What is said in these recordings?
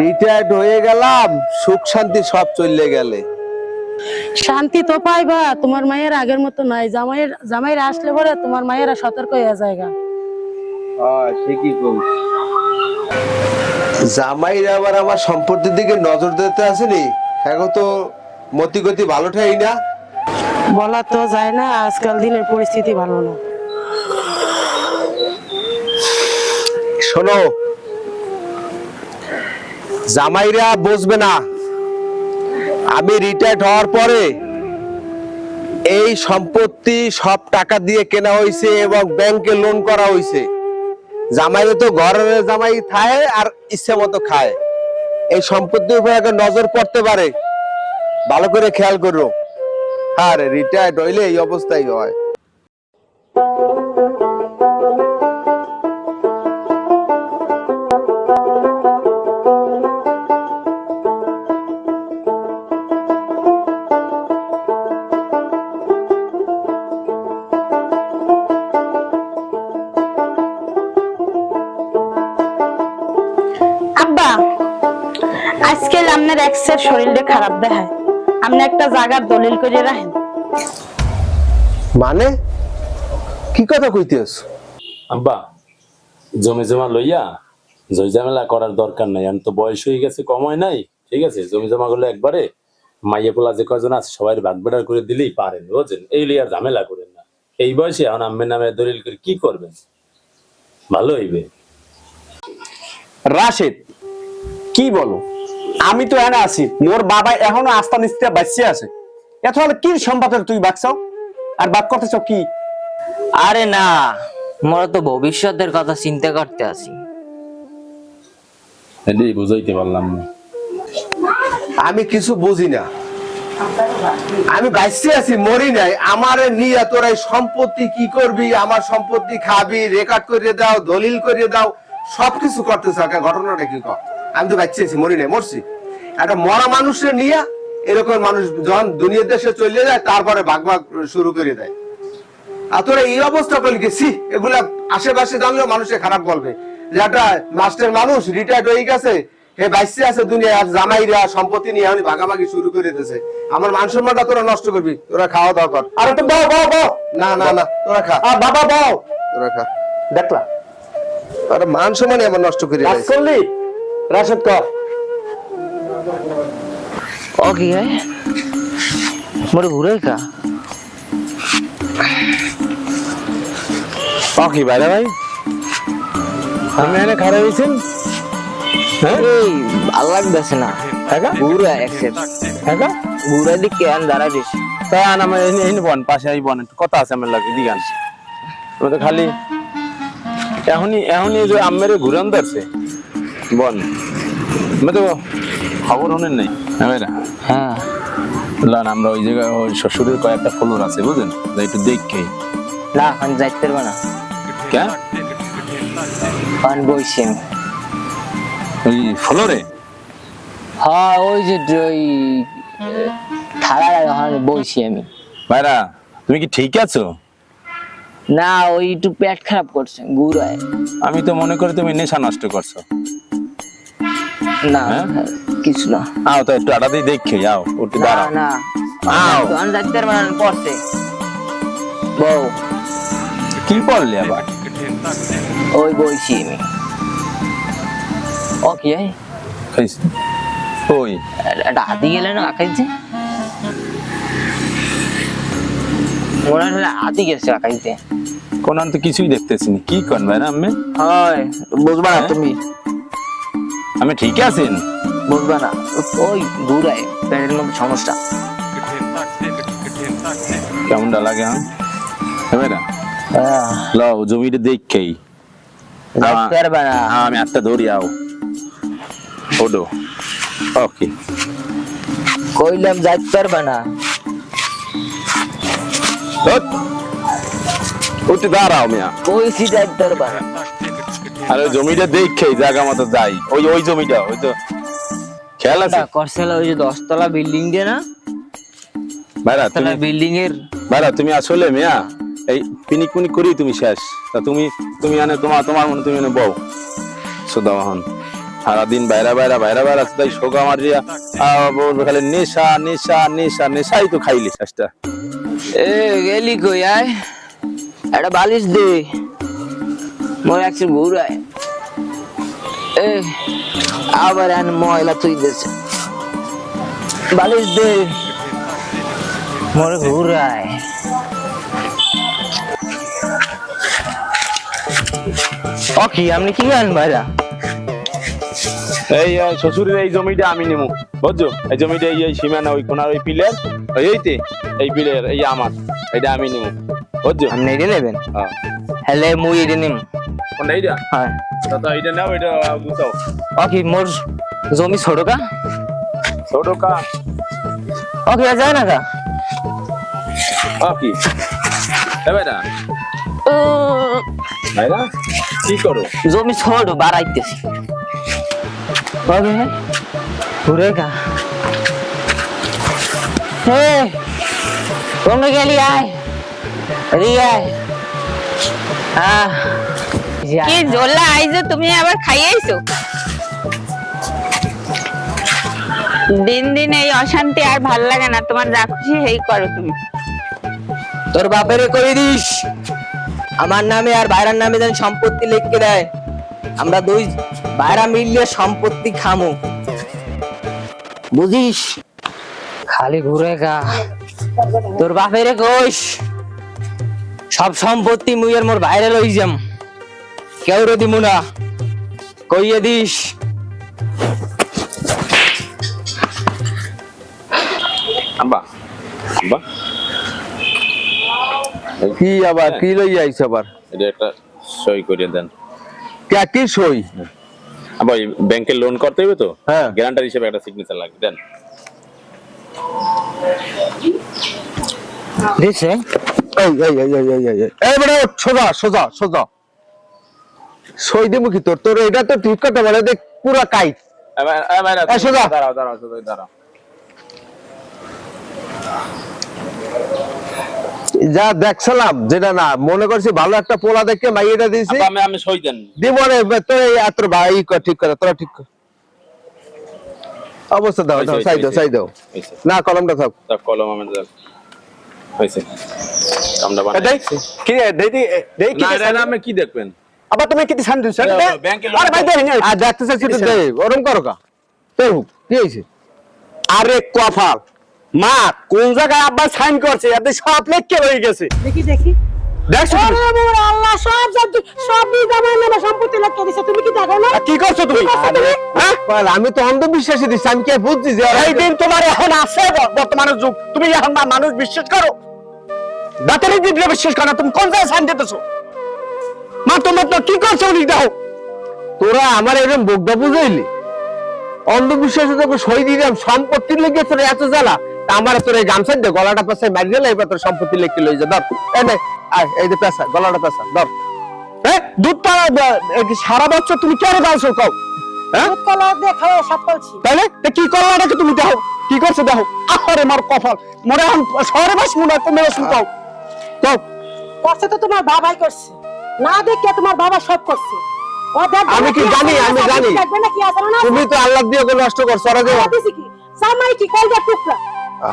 Retired হয়ে গেলাম সুখ শান্তি সব চলে গেলে। শান্তি তো পাইবা তোমার মায়ের আগের মতো নাই। জামাইয়ের জামাইরা আসলে পরে তোমার মায়েরা সতর্ক হয়ে যায়গা হ্যাঁ ঠিকই কইস জামাইরা আবার আমার সম্পত্তির দিকে নজর দিতে আসেনি? এখন তো মতি গতি ভালো ঠাই না? বলা তো যায় না আজকাল দিনের পরিস্থিতি ভালো না। শোনো জামাইরা বসবে না। আমি রিটায়ার্ড হওয়ার পরে এই সম্পত্তি সব টাকা দিয়ে কেনা হয়েছে এবং ব্যাংকে লোন করা হয়েছে। জামাইরে তো ঘরের জামাই খায় আর ইচ্ছে মতো খায়। এই সম্পত্তির উপর নজর পড়তে পারে। ভালো করে খেয়াল করো। আর রিটায়ার্ড হইলে এই অবস্থাই হয়। আপনার এক্সের শরীরটা খারাপ দেখায়। আপনি একটা জায়গার দলিল করে রাখেন। মানে? কি কথা কইতেছ? আব্বা জমি জমা লইয়া জয় ঝামেলা করার দরকার নাই। এখন তো বয়স হয়ে গেছে কম হয় নাই। ঠিক আছে জমি জমা গুলো একবারে মাইয়ে পোলা যে কজন আছে সবাই ভাগ বেড়ার করে দিলেই পারেন বুঝছেন? এই লিয়া ঝামেলা করেন না। এই বয়সে এখন আম্মের নামে দলিল করে কি করবেন? ভালো হইবে। রাশেদ কি বলো? আমি তো এনে আছি। মোর বাবা এখনও আস্থা নিস্তে বাঁচিয়ে আছে। এত হলে কি সম্পাদক তুই বাঁচছাও আর বাদ করতেছ কি? আরে না মোরা তো ভবিষ্যতের কথা চিন্তা করতে আছি। বুঝাইতে পারলাম না। আমি কিছু বুঝি না। আমি বাইসে আছি মরি নাই। আমার নিয়ে তোরা সম্পত্তি কি করবি? আমার সম্পত্তি খাবি রেকর্ড করে দাও দলিল করে দাও সবকিছু করতেছ একটা ঘটনাটা কি কর আমি তো আছি মরি নাই মরছি। একটা মরা মানুষের নিয়ে এরকম মানুষ যখন দুনিয়ার দেশে চলে যায় তারপরে ভাগ ভাগ শুরু করে দেয়। আর তোরা এই অবস্থা করলি কি ছি, এগুলা আশেপাশে জানলেও মানুষে খারাপ বলবে। যে একটা মাস্টার মানুষ রিটায়ার্ড হয়ে গেছে হে বাইসে আছে দুনিয়া আর জামাইরা সম্পত্তি নিয়ে এখন ভাগাভাগি শুরু করে দিতেছে আমার মান সম্মানটা তোরা নষ্ট করবি তোরা খাওয়া দাওয়া কর। আরে তো বাও বাও বাও না না না তোরা খা। আ বাবা বাও তোরা খা। দেখলা। তোরা মান সম্মানই আমার নষ্ট করে দিয়েছে। রাশেদ কর। ও কি হয় মোরে ঘুরে কা কি বাইরে ভাই? আমি এনে খারাপ হয়েছেন? এই ভালো লাগতেছে না। হ্যাঁ ঘুরে একসেপ্ট হ্যাঁ ঘুরে দিকে আন দাঁড়াই দিস। তা আন আমার এই এই বন পাশে এই বন কথা আছে আমার লাগে তো খালি এখনই এখনই যে আমের ঘুরান ধরছে। বন আমি তো খবর হনেন নাই। হ্যাঁ হ্যাঁ। লান আমরা ওই জায়গায় ওই শ্বশুরের কয়েকটা ফলোর আছে বুঝলেন? একটু দেখে। না আমি যাইতে পারব না। কেন আমি বইছি ওই ফলোরে? হ্যাঁ ওই যে ওই থালার ওখানে বইছি আমি। ভাইরা তুমি কি ঠিক আছো? না ওই একটু পেট খারাপ করছে ঘুরায় আমি তো মনে করি তুমি নেশা নষ্ট করছ। না হ্যাঁ? কিছু না। আও তো একটু আড়াতেই দেখে যাও একটু দাঁড়াও। না। আও। আমি যাইতে পারব না পড়ছে। বউ। কি পড়লে আবার? ওই বইছি আমি। ও কি হয় খাইছি ওই এটা হাতি গেলে না আকাইতে মনে হলে হাতি গেছে আকাইতে। কোন তো কিছুই দেখতেছি না। কি করেন ভাইরা আমি হয় বুঝবা না হ্যাঁ? তুমি। আমি ঠিক আছেন বুঝবা না ওই ঘুরায় পেটের মধ্যে সমস্যা। কেমনটা লাগে হ্যাঁ? হ্যাঁ হ্যাঁ লও জমিটা দেখেই না। হ্যাঁ আমি একটা ধরি আও। ওডো ওকে। কইলাম যাইতে পারবে না। উঠে দাঁড়াও মিয়া। কইছি যাইতে পারবে না। আরে জমিটা দেখেই জায়গা মতো যাই। ওই ওই জমিটা ওই তো খেয়াল আছে? করছিল ওই যে দশতলা বিল্ডিং দিয়ে না? ভাইরা তুমি বিল্ডিং এর ভাইরা তুমি আসলে মিয়া এই পিনিক পিনিক করি তুমি শেষ। তা তুমি তুমি আনে তোমার তোমার মনে তুমি এনে বউ। সুদামোহন সারাদিন বাইরা বাইরা বাইরা বাইরা তাই শোক আমার যে আহ, বলবে খালি নেশা নেশা নেশা নেশাই তো খাইলি শেষটা। এ গেলি কই আয়। একটা বালিশ দে। মোর একশো ঘুরায় এ আবার এন ময়লা তুই দেছে। বালিশ দে। মোর ঘুরায় ও কি আপনি কি করেন ভাইরা এই শ্বশুরের এই জমিটা আমি নেব বুঝছ? এই জমিটা এই সীমানা ওই কোনার ওই পিলের এইতে এই পিলের এই আমার এটা আমি নেব বুঝছ? আপনি এটা নেবেন? হ্যাঁ হ্যালে মুই এটা নিম। কোনটা এইটা হ্যাঁ। দাদা এইটা নাও এটা গুছাও ও কি মোর জমি ছোট কা ছোট কা ও কি আর যায় না কা আ কি এ বেটা। ভাইরা কি করো জমি ছোট বাড়াইতেছি ওকে ঘুরে কা হে কোনে গেলি আয় আয় হ্যাঁ কি জোলা আইজো তুমি আবার খাইয়েছো? দিন দিন এই অশান্তি আর ভালো লাগে না তোমার যা খুশি সেই করো তুমি। তোর বাপেরে করে দিস? আমার নামে আর বাইরার নামে যেন সম্পত্তি লিখকে দেয়। আমরা দুই বাইরা মিললে সম্পত্তি খামু। বুঝিস? খালি ঘুরে গা। তোর বাপেরে কইস? সব সম্পত্তি মুইয়ের মোর বাইরে লই যাম। কেউ রে দিমু না কইয়ে দিস আব্বা আব্বা কি আবার কি লই আইছ আবার এটা একটা সই করিয়ে দেন কে কি সই আবার ব্যাংকে লোন করতে হবে তো হ্যাঁ। গ্যারান্টার হিসেবে একটা সিগনেচার লাগবে দেন দিছে এই এই এই এই এই এই এই বড় সোজা সোজা সোজা সই দেবো কি তোর। তোর এটা তো ঠিক কথা বলে দেখ পুরা। দাঁড়াও দাঁড়াও দাঁড়াও যা দেখছিলাম যেটা না মনে করছি ভালো একটা পোলা দেখে মাইয়েটা দিয়েছি। আব্বা, আমি আমি সই দেন দিবরে তোর এত ভাই ঠিক করে তোরা ঠিক অবস্থা দাও দাও সাই দাও সাই দাও। না কলমটা থাক। কলম দাও কামটা বানাই। কি না আপনি কি দেখবেন? আবার তুমি কি শান্তি ব্যাংকে আরে ভাই দেখেন আর দেখতে চাচ্ছি তো দে ওরম করো কা তো কি হয়েছে আরে কফাল মা কোন জায়গায় আব্বা সাইন করছে? এতে সব লেখকে হয়ে গেছে। দেখি দেখি। দেখছ? তুমি? ওরে মোর আল্লাহ সব সব সব জামাই নামে সম্পত্তি দিছে। তুমি কি দেখো না? কি করছ তুমি? হ্যাঁ? আমি তো অন্ধবিশ্বাসী দিচ্ছি আমি কি বুঝছি যে ওরা- এই দিন তোমার এখন আছে বর্তমানের যুগ। তুমি এখন মানুষ বিশ্বাস করো। দাঁতের দিদিকে বিশ্বাস করো না, তুমি কোন জায়গায় সাইন দিতেছো? মা তোমার তো কি করছ তোরা আমার এরকম বোগদা বুঝাইলি? অন্ধবিশ্বাসে তোকে সই দিলাম সম্পত্তি লেগে তোর এত জ্বালা। তা আমার তোর এই গামছা দে গলাটা পেঁচা মারি গেলে এবার তোর সম্পত্তি লেগে লই যা ধর। আয় এই যে পেঁচা গলাটা পেঁচা ধর। হ্যাঁ দুধ পাড়া ব- এ কি সারা বছর তুমি কেন দাওছো কও? হ্যাঁ? কলা দিয়ে খাওয়া সব করছি তাহলে কি করল তুমি দেখো? কি করছ দেখো? আরে মার কপাল। মনে এখন শহরে বাস মনে হয় তুমি তো তোমার বাবাই করছে। না দেখে তোমার বাবা সব করছে। আমি কি জানি, আমি জানি। তুমি তো আল্লাহ দিয়ে নষ্ট করছ ওরা যে দিছি কি? জামাই কি কলজার টুকরা?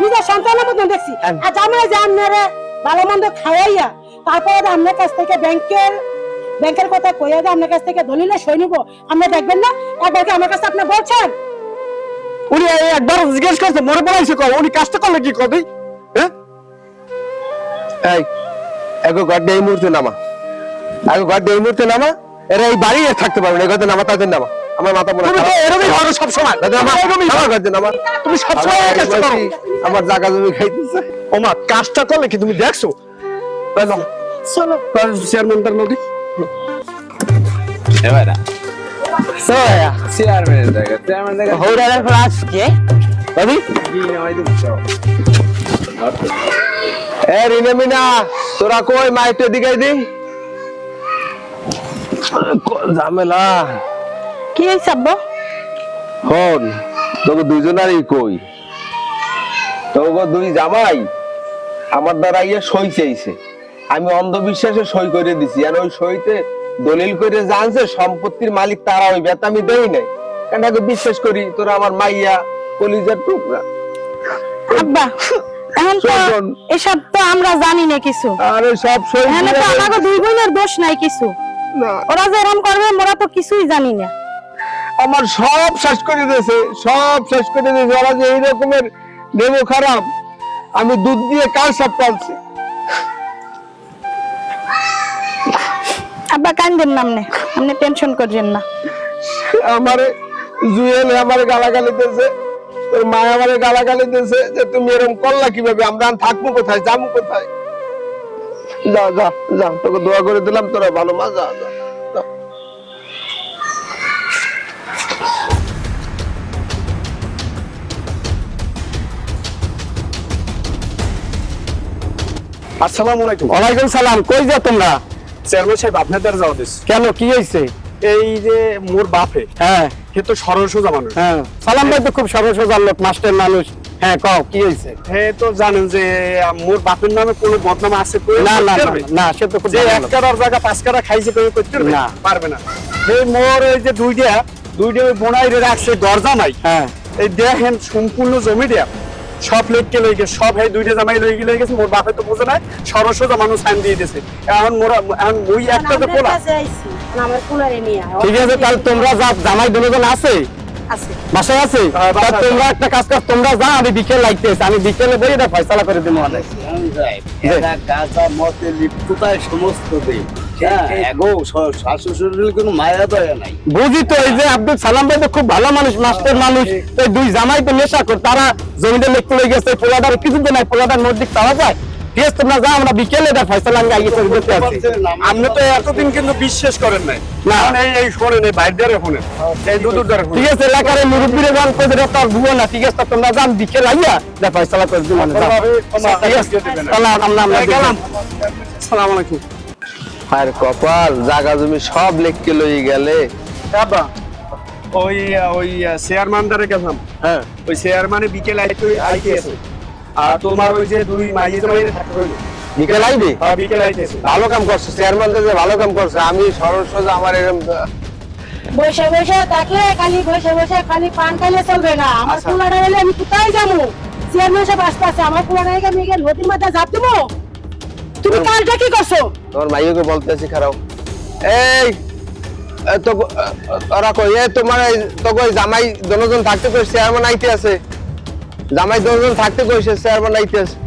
নিজের সন্তানের মতন দেখছি। আর জামাই যে আপনারা ভালো মন্দ খাওয়াইয়া তারপরে আপনার কাছ থেকে ব্যাংকের ব্যাংকের কথা কইয়া যে আপনার কাছ থেকে দলিলে সই নিব আপনি দেখবেন না? একবার কি আমার কাছে আপনি বলছেন? উনি একবার জিজ্ঞেস করছে মনে পড়াইছে কও উনি কাজটা করলে কি কবি? হ্যাঁ? এই এগো গাড্ডে এই মুহূর্তে নামা। এগো গাড্ডে এই মুহূর্তে নামা এরা এই বাড়ি আর থাকতে পারবে না এগোতে নামা তাদের নামা। আমার মাথা মনে তুমি তো এরকমই হলো সব সময় দাদা আমার এরকমই আমার নামা। তুমি সব সময় এই কাজটা করো আমার জায়গা জমি খাইতেছে। ওমা কাজটা করলে কি তুমি দেখছ? চলো এবার। সোয়া। জায়গা চেয়ারম্যান জায়গা। এ রিনা মিনা তোরা কই মাইটে দিগাই দি ঝামেলা। কি হয়েছে আব্বু? হন তোকে দুইজনারই কই। তোকে দুই জামাই আমার দ্বারা ইয়ে সই চাইছে। আমি অন্ধবিশ্বাসে সই করে দিছি। আর ওই সইতে দলিল করে জানছে সম্পত্তির মালিক তারা হইবে তা আমি দেই নাই। এটাকে বিশ্বাস করি তোরা আমার মাইয়া কলিজার টুকরা। আব্বা এখন তো এসব তো আমরা জানি না কিছু। আরে সব সই তো আমাকে দুই বোনের দোষ নাই কিছু। না। ওরা যে এরম করবে মোরা তো কিছুই জানি না। আমার সব শেষ করে দিয়েছে সব শেষ করে দিয়েছে। ওরা যে এই রকমের খারাপ আমি দুধ দিয়ে কার সব পালছি আব্বা কান্দেন নামনে আপনি। টেনশন করছেন না। আমার জুয়েল আমারে গালাগালি দিয়েছে তোর মা আমারে গালাগালি দিয়েছে যে তুমি এরকম করলা কীভাবে? আমরা থাকব কোথায়? যাব কোথায়? যা যা যা তোকে দোয়া করে দিলাম তোরা ভালো মা যা যা। আসসালামু আলাইকুম। ওয়ালাইকুম সালাম কই যা তোমরা? চেয়ারম্যান সাহেব আপনাদের যাও দিস কেন কি হয়েছে এই যে মোর বাপে হ্যাঁ। সে তো সরল সোজা মানুষ। হ্যাঁ। সালাম ভাই তো খুব সরল সোজা লোক মাস্টার মানুষ। হ্যাঁ কও কি হয়েছে? হ্যাঁ তো জানেন যে মোর বাপের নামে কোনো বদনাম আছে না না না সে তো যে এক কারার জায়গা পাঁচ কারা খাইছে কেউ করতে পারবে না। পারবে না। এই মোর এই যে দুইটা দুইটা ওই বোনাই রে রাখছে দরজা নাই। হ্যাঁ। এই দেখেন সম্পূর্ণ জমি দেয়া। সব লেখকে লই গেছে সব এই দুইটা জামাই লই গিয়ে গেছে মোর বাপে তো বোঝে নাই সরস্বতী মানুষ আইন দিয়ে দিয়েছে। এখন মোরা এখন মুই একটা তো পোলা। আমার কুলারে নিয়ে ঠিক আছে তাহলে তোমরা যা জামাই দুজন আছে বাসায় আছে? তা তোমরা একটা কাজ কর তোমরা যা আমি বিকেল লাগতেছে আমি বিকেলে বই এটা ফয়সালা করে দেবো মায়া বুঝি তো এই যে আব্দুল সালাম ভাই তো খুব ভালো মানুষ মাস্টার মানুষ। দুই জামাই তো নেশা কর তারা জমিতে লিখতে গেছে পোলাটার কিছু তো নাই পোলাটার নজদিক পাওয়া যায়? ঠিক আছে তোমরা যা আমরা বিকেলে এটা ফয়সালা আমি আগে করে দিতে আছি আপনি তো এতদিন কিন্তু বিশ্বাস করেন নাই। না। এই এই শোনেন এই বাইর দ্বারে শোনেন এই দ্বারে ঠিক আছে এলাকার মুরব্বীরে গান করে দিলে তো আর ভুবো না ঠিক আছে তোমরা যান বিকেল আইয়া এটা ফয়সালা করে দিবেন ঠিক আছে তাহলে আমরা আমরা গেলাম। আসসালামু আলাইকুম। আর কপাল জাগা জমি সব লেখকে লই গেলে। বাবা ওই ওই চেয়ারম্যান দ্বারে গেলাম। হ্যাঁ। ওই চেয়ারম্যানে বিকেল আইতে আইতেছে আর তোমার ওই যে দুই বিকেল আইবি? হ্যাঁ বিকেল আইতেছে। ভালো কাম করছে চেয়ারম্যান যে ভালো কাম করছে আমি সরল সোজা আমার এরকম বসে বসে থাকলে খালি বসে বসে খালি পান খাইলে চলবে না। আমার কুলারে এলে আমি কোথায় যাব? চেয়ারম্যান সাহেব আসতে আসে আমার কুলারে আমি গিয়ে নদীর মধ্যে ঝাঁপ দেবো? তুমি কালটা কি করছ? তোমার মাইকে বলতেছি খারাপ। এই তো ওরা কই এ তোমার তো কই জামাই দনজন থাকতে কই চেয়ারম্যান আইতে আছে। জামাই দনজন থাকতে কইছে চেয়ারম্যান আইতে আছে।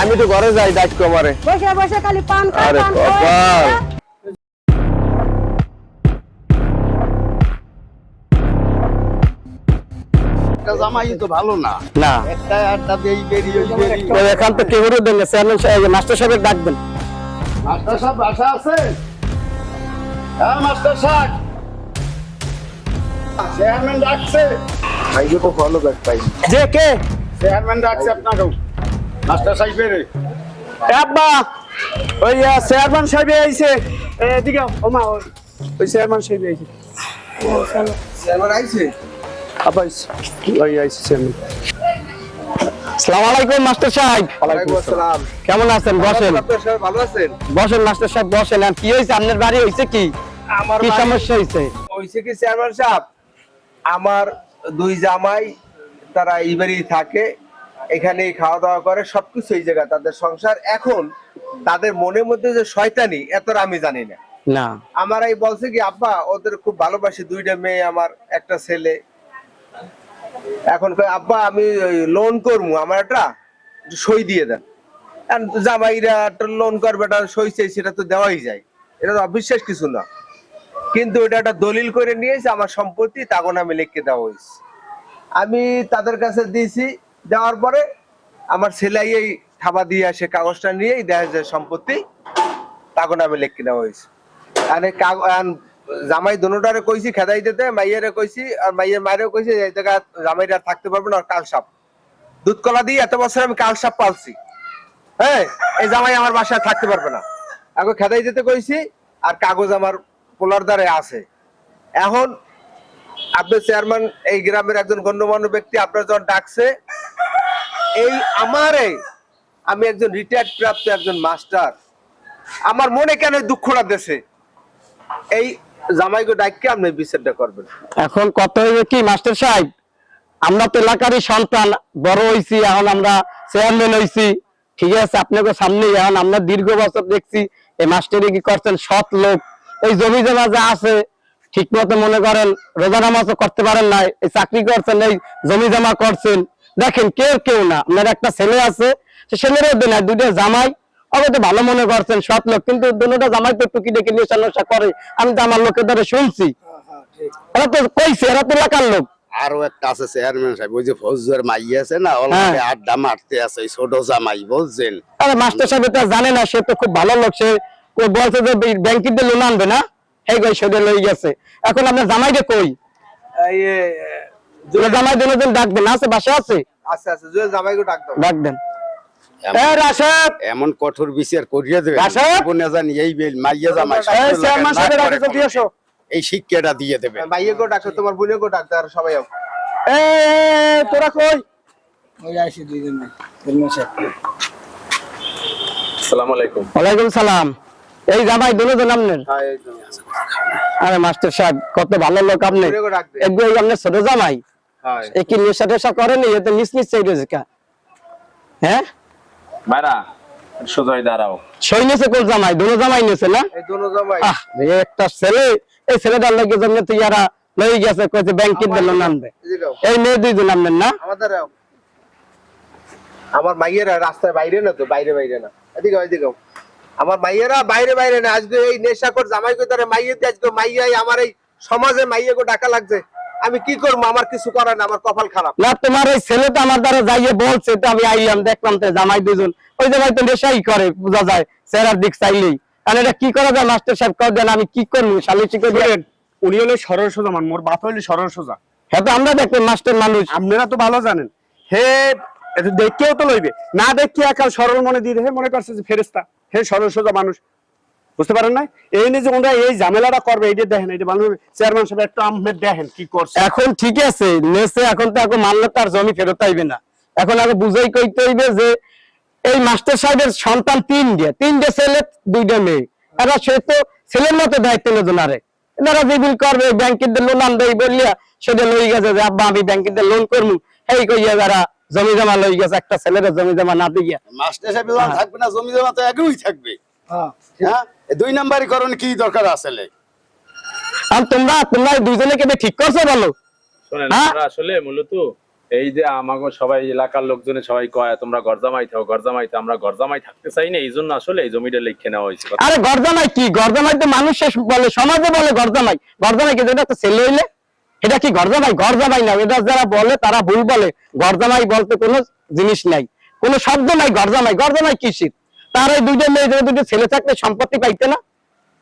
আমি তো ঘরে যাই ডাক্তার আমারে। বসে বসে খালি পান আরে পান কপাল। জামাই তো ভালো না। না। একটা আড্ডা দেই বেরি ওই বেরি এখান থেকে কেউ দেন চেয়ারম্যান সাহেব মাস্টার সাহেবের ডাক দেন। মাস্টার সাহেব বাসা আছে? হ্যাঁ মাস্টার সাহেব। চেয়ারম্যান ডাকছে। ভাইকে তো ফলো ব্যাক পাই যে কে? চেয়ারম্যান ডাকছে আপনাকে। মাস্টার সাহেবের। আব্বা ওই চেয়ারম্যান সাহেব আইছে। এদিকে ওমা ওই- চেয়ারম্যান সাহেব আইছে। চেয়ারম্যান আইছে? আব্বা ওই আইছে চেয়ারম্যান আসসালামু আলাইকুম মাস্টার সাহেব। ওয়ালাইকুম আসসালাম। কেমন আছেন? বসেন। আপনার সবাই ভালো আছেন? বসেন মাস্টার সাহেব বসেন। আর কি হয়েছে আপনার বাড়ি হয়েছে কি? আমার কি সমস্যা হয়েছে হইছে কি চেয়ারম্যান সাহেব? আমার দুই জামাই তারা এইবারই থাকে এখানে খাওয়া দাওয়া করে সবকিছু এই জায়গা তাদের সংসার। এখন তাদের মনের মধ্যে যে শয়তানি এতটা আমি জানি না। না। আমার এই বলছে কি আব্বা ওদের খুব ভালোবাসি দুইটা মেয়ে আমার একটা ছেলে। এখন আব্বা আমি লোন করব আমার একটা সই দিয়ে দেন। জামাইরা লোন করবে সই চাই সেটা তো দেওয়াই যায়। এটা তো অবিশ্বাস কিছু না। কিন্তু এটা একটা দলিল করে নিয়েছে, আমার সম্পত্তি তখন আমি লিখে দেওয়া হয়েছে। আমি তাদের কাছে দিয়েছি, দেওয়ার পরে আমার ছেলাই এই থাবা দিয়ে আসে, কাগজটা নিয়েই দেখা যায় সম্পত্তি তখন আমি লিখে দেওয়া হয়েছে। আরে জামাই দুটারে কইছি, খেদাই দিতে, মাইয়ারে কইছি, আর মাইয়ের মায়েরও কইছি এই জায়গা জামাইরা থাকতে পারবে না কাল সাপ। দুধ কলা দিয়ে এত বছর আমি কাল সাপ পালছি। হ্যাঁ এই জামাই আমার বাসায় থাকতে পারবে না। এখন খেদাই যেতে কইছি, আর কাগজ আমার পোলার দ্বারে আছে। এখন আপনার চেয়ারম্যান, এই গ্রামের একজন গণ্যমান্য ব্যক্তি আপনার যখন ডাকছে, এই আমারে আমি একজন রিটায়ার্ড প্রাপ্ত একজন মাস্টার আমার মনে কেন দুঃখটা দেশে? এই জামাইকে ডাককে আপনি বিচারটা করবেন। এখন কত হইবে কি, মাস্টার সাহেব? আমরা তো এলাকারই সন্তান, বড় হইছি, এখন আমরা চেয়ারম্যান হইছি। ঠিক আছে, আপনাকে সামনে এখন আমরা দীর্ঘ বছর দেখছি, এই মাস্টারি কি করছেন? সৎ লোক। এই জমি জমা যা আছে ঠিক মতো মনে করেন রোজা নামাজও করতে পারেন না এই চাকরি করছেন এই জমি জমা করছেন। দেখেন কেউ কেউ না। আপনার একটা ছেলে আছে সে ছেলেরও দেন দুইটা জামাই তো ভালো মনে করছেন সৎ লোক কিন্তু দুটোটা জামাই তো টুকি ডেকে নেশা নেশা করে। আমি তো আমার লোকের দ্বারা শুনছি। এরা তো কইছে এরা তো এলাকার লোক। আরও একটা আছে চেয়ারম্যান সাহেব ওই যে ফৌজুয়ার মাই আছে না অলরেডি আড্ডা মারতে আছে ছোট জামাই বলছেন আরে মাস্টার সাহেব এটা জানে না সে তো খুব ভালো লোক সে বলছে যে ব্যাংকের দিয়ে লোন আনবে না? এই গই সেটা লই গেছে। এখন আপনার জামাইকে কই? জামাই দিনে দিন ডাকবেন আছে বাসা আছে? আচ্ছা আচ্ছা জামাইকে ডাক দাও। ডাক দেন। এমন- এ রাশেদ! এমন কঠোর বিচার করিয়া দেবে রাশেদ! বোনে জানি এই মাইয়া জামাই এই চেয়ারম্যান সাহেবের আগে তো দিয়েছ এই শিক্ষাটা দিয়ে দেবে ভাইয়েকে ডাকো তোমার আর সবাই হোক। এ তোরা কই? আসসালামু আলাইকুম। ওয়ালাইকুম সালাম। এই জামাই দুনো জন আপনার হ্যাঁ। আরে মাস্টার সাহেব কত ভালো লোক আপনি। আপনার ছোট জামাই। হ্যাঁ। এ কি নেশা টেশা করেনি? এ তো নিচ নিচ চাইছে হ্যাঁ? ভাইরা সোজাই দাঁড়াও। সই নেছে কোন জামাই? দুনো জামাই নেছে না? এই দোনো জামাই। আহ একটা ছেলে। এই ছেলেটার লাগে জন্য তো ইয়ারা লই গেছে কইছে ব্যাংকের দিল নামবে এই মেয়ে দুইজন নামবেন না? আমাদের আও। আমার মাইয়েরা রাস্তায় বাইরে না তো বাইরে বাইরে না। এদিকে। আমার মাইয়েরা বাইরে বাইরে না আজকে এই নেশাকর জামাই কই তারে মাইয়ে দিয়ে আজকে মাইয়াই আমার এই সমাজে মাইয়েকে ডাকা লাগছে। আমি কি করব? আমার কিছু করার না আমার কপাল খারাপ। না তোমার এই ছেলেটা আমার দ্বারা যাইয়ে বলছে তো আমি আইলাম দেখলাম তো জামাই দুজন। ওই জামাই তো নেশাই করে বোঝা যায় চেহারার দিক চাইলেই। তাহলে এটা কি করা যায়? মাস্টার সাহেব কর দেন আমি কি করব? সালিশি করে দিয়ে উনি হলে সরল সোজা মান মোর বাপ হইলে সরল সোজা। হ্যাঁ তো আমরা দেখলাম মাস্টার মানুষ। আপনারা তো ভালো জানেন। হে এটা দেখেও তো লইবে। না দেখে একাল সরল মনে দিয়ে হে মনে করছে যে ফেরেস্তা হে সরল সোজা মানুষ। বুঝতে পারেন না এই নিয়ে যে ওরা এই ঝামেলাটা করবে এইটা দেখেন এইটা ভালো চেয়ারম্যান সাহেব একটু আহমেদ দেখেন কি করছে। এখন ঠিক আছে, নেছে, এখন তো এখন মানলে তার জমি ফেরত আইবে না। এখন আগে বুঝাই কইতে হইবে যে এই মাস্টার সাহেবের সন্তান তিনটে তিনটে ছেলে, দুইটা মেয়ে। এরা সে তো ছেলের মতো দায়িত্ব নেজন আরে এনারা যে বিল করবে ব্যাংকের দিয়ে লোন আনবে বললিয়া সেটা লই গেছে যে, আব্বা, আমি ব্যাংকের লোন করব এই কইয়া যারা জমি জমা লই গেছে একটা ছেলের জমি জমা না দিয়া। মাস্টার সাহেব যখন থাকবে না জমি জমা তো একই থাকবে। হ্যাঁ। এই দুই নাম্বারই করণ কি দরকার আসলে আর তোমরা তোমরা দুইজনে কেবে ঠিক করছ বলো? শোনেন হ্যাঁ? আমরা আসলে মূলত এই যে আমাকে সবাই এলাকার লোকজনে সবাই কয় তোমরা গরজামাই থাও গরজামাই থাও আমরা গরজামাই থাকতে চাই না এই জন্য আসলে এই জমিটা লিখে নেওয়া হয়েছে। আরে গর্দামাই কি? গর্দামাই তো মানুষে বলে সমাজে বলে গর্দামাই গর্দামাই কি যেটা তো ছেলে হইলে এটা কি গর্দামাই গর্দামাই না। এটা যারা বলে, তারা ভুল বলে। গর্দামাই বলতে কোনো জিনিস নাই। কোনো শব্দ নাই গর্দামাই গর্দামাই কিসির? তার এই দুইটা মেয়ে যদি দুটো ছেলে থাকলে সম্পত্তি পাইতে না?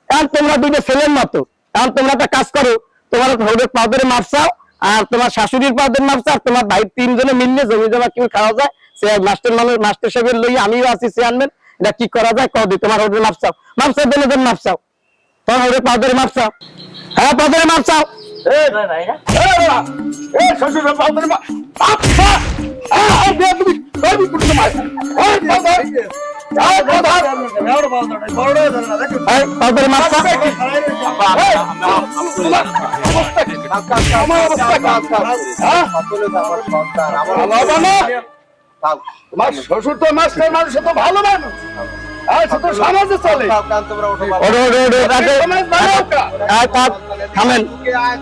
এখন তোমরা দুইটা ছেলের মতো। এখন তোমরা একটা কাজ করো, তোমার হৌদের পাউদের মাপসাও আর তোমার শাশুড়ির পাউদের মাপসা আর তোমার ভাই তিনজনে মিললে জমি জমা কি খাওয়া যায়। সে মাস্টার মানুষ, মাস্টার সাহেবের লই আমিও আছি চেয়ারম্যান। এটা কি করা যায়? কদি তোমার হৌদের মাপসাও মাপসাও দিলে মাপসাও তোমার হৌদের পাউদের মাপসাও হ্যাঁ পাউদের মাপসাও তোমার শ্বশুর তো মাস্টার মানুষ তো ভালো মানুষ আর সে তো সমাজে চলে তোমরা থামেন।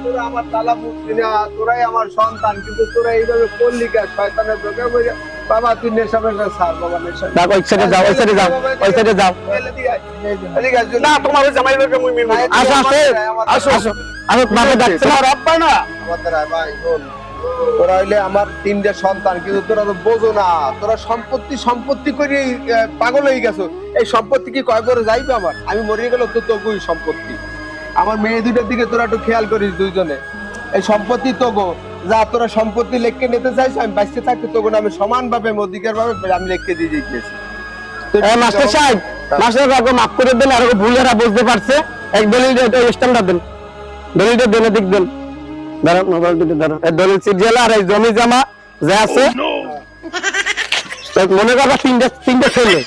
তোরা আমার তালা মুক্তি না তোরাই আমার সন্তান কিন্তু তোরা এইভাবে করলি কে শয়তানের দোকে বলে বাবা তুই নেশা মেশা ছাড় বাবা নেশা। দেখো ওই সাইডে যাও ওই সাইডে যাও ওই সাইডে যাও। এদিকে আয়, না তোমার জামাই লোকে মুই মিলবো আসো আসো আসো আসো। আসো বাবা ডাকছে না। তোমার না? আমাদের ভাই শোন। তোরা হইলে আমার তিনটে সন্তান কিন্তু তোরা তো বোঝো না। তোরা সম্পত্তি সম্পত্তি করে পাগল হয়ে গেছো। এই সম্পত্তি কি কয় করে যাইবে আমার? আমি মরিয়ে গেল তো তোগুই সম্পত্তি। আমার মেয়ে দুইটার দিকে তোরা একটু খেয়াল করিস দুইজনে। এই সম্পত্তি তোগো যা তোরা সম্পত্তি লেখকে নিতে চাইছ আমি বাঁচতে থাকতে তোগো আমি সমান ভাবে অধিকার ভাবে আমি লেখকে দিয়ে দিয়েছি। মাস্টার সাহেব মাস্টার সাহেব মাফ করে দেন আর ওকে ভুল এরা বুঝতে পারছে এক দলিল দেন। দলিলটা দেন দিক দেন। ধরো মোবাইল দুটো এই দলিল সিরিয়াল আর এই জমি জমা যা আছে মনে করবা তিনটে তিনটে ছেলে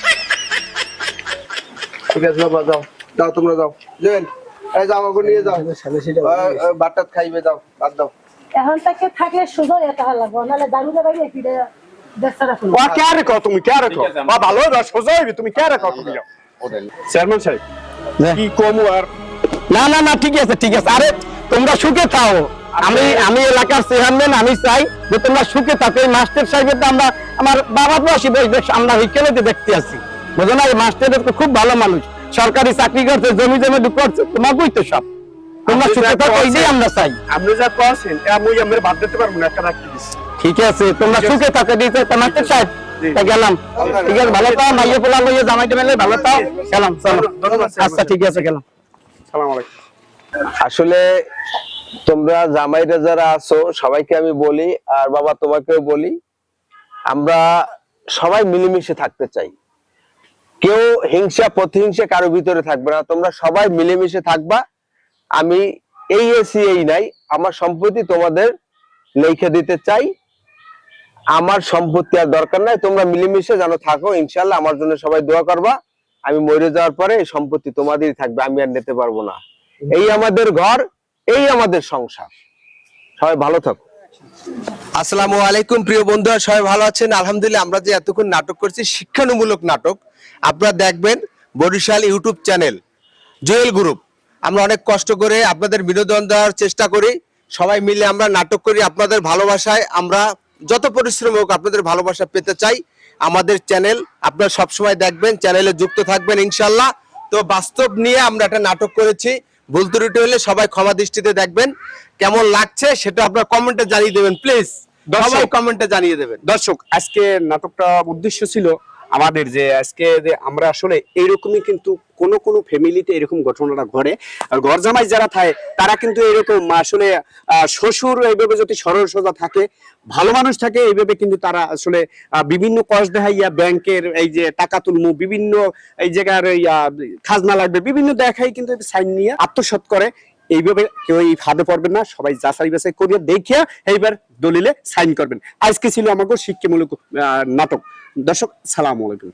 ঠিক আছে বাবা যাও। যাও তোমরা যাও। জয়েন এই যাও আমাকে নিয়ে যাও। বাট্টাত খাইবে যাও বাদ দাও। এখন থেকে থাকলে সুযোগ এটা লাগবো নাহলে দারু দেবাই ফিরে ও কে রেখো তুমি কে? রেখো বা ভালো না সোজা হইবে তুমি কে রেখো তুমি যাও। চেয়ারম্যান সাহেব কি কম আর? না না না ঠিক আছে ঠিক আছে। আরে তোমরা সুখে থাও। আমি আমি এলাকার চেয়ারম্যান আমি চাই যে তোমরা সুখে থাকো। এই মাস্টার সাহেবের তো আমরা আমার বাবা তো আসি বেশ বেশ আমরা হিকেলেতে দেখতে আসি। বুঝো না এই মাস্টারের তো খুব ভালো মানুষ। সরকারি চাকরি করছে জমি জমি করছে তোমাকেই তো সব। তোমরা সুখে থাকো এইটাই আমরা চাই। আপনি যা করছেন আমি আমার বাদ দিতে পারব না একটা ঠিক আছে তোমরা সুখে থাকো দিতে মাস্টার সাহেব। গেলাম। ঠিক আছে ভালো তাও মাইয়ে পোলা লইয়ে জামাইটা মেলে ভালো তাও গেলাম চলো। আচ্ছা ঠিক আছে গেলাম। সালাম আলাইকুম। আসলে তোমরা জামাইরা যারা আছো সবাইকে আমি বলি আর বাবা তোমাকেও বলি আমরা সবাই মিলেমিশে থাকতে চাই। কেউ হিংসা, প্রতিহিংসা কারও ভিতরে থাকবে না। তোমরা সবাই মিলেমিশে থাকবা। আমি এই এসি এই নাই। আমার সম্পত্তি তোমাদের লিখে দিতে চাই। আমার সম্পত্তি আর দরকার নাই। তোমরা মিলেমিশে যেন থাকো ইনশাল্লাহ আমার জন্য সবাই দোয়া করবা। আমি মরে যাওয়ার পরে এই সম্পত্তি তোমাদেরই থাকবে। আমি আর নিতে পারব না। এই আমাদের ঘর, এই আমাদের সংসার। সবাই ভালো থাকো। আসসালামু আলাইকুম প্রিয় বন্ধুরা। সবাই ভালো আছেন? আলহামদুলিল্লাহ আমরা যে এতক্ষণ নাটক করছি, শিক্ষানুমূলক নাটক আপনারা দেখবেন Barishal YouTube channel Jewel group. আমরা অনেক কষ্ট করে আপনাদের বিনোদন দেওয়ার চেষ্টা করি। সবাই মিলে আমরা নাটক করি আপনাদের ভালোবাসায় আমরা যত পরিশ্রম হোক আপনাদের ভালোবাসা পেতে চাই। আমাদের চ্যানেল আপনারা সবসময় দেখবেন চ্যানেলে যুক্ত থাকবেন ইনশাল্লাহ তো বাস্তব নিয়ে আমরা একটা নাটক করেছি ভুল ত্রুটি হলে সবাই ক্ষমা দৃষ্টিতে দেখবেন। কেমন লাগছে সেটা আপনার কমেন্টে জানিয়ে দেবেন প্লিজ। সবাই কমেন্টে জানিয়ে দেবেন। দর্শক আজকে নাটকটা উদ্দেশ্য ছিল আমাদের যে আজকে যে আমরা আসলে এইরকমই কিন্তু কোন কোন ফ্যামিলিতে এরকম ঘটনাটা ঘটে। আর ঘর জামাই যারা থাকে, তারা কিন্তু এরকম আসলে শ্বশুর এইভাবে যদি সরল সোজা থাকে, ভালো মানুষ থাকে, এইভাবে কিন্তু তারা আসলে বিভিন্ন কষ্ট দেখাইয়া ব্যাংকের এই যে টাকা তুলমু, বিভিন্ন এই জায়গার খাজনা লাগবে, বিভিন্ন দেখাই কিন্তু সাইন নিয়ে আত্মসাৎ করে। এইভাবে কেউ এই ফাঁদে পড়বেন না, সবাই যাচাই বাছাই করিয়া দেখিয়া এইবার দলিলে সাইন করবেন। আজকে ছিল আমাকে শিক্ষামূলক নাটক। দর্শক, সালাম আলাইকুম।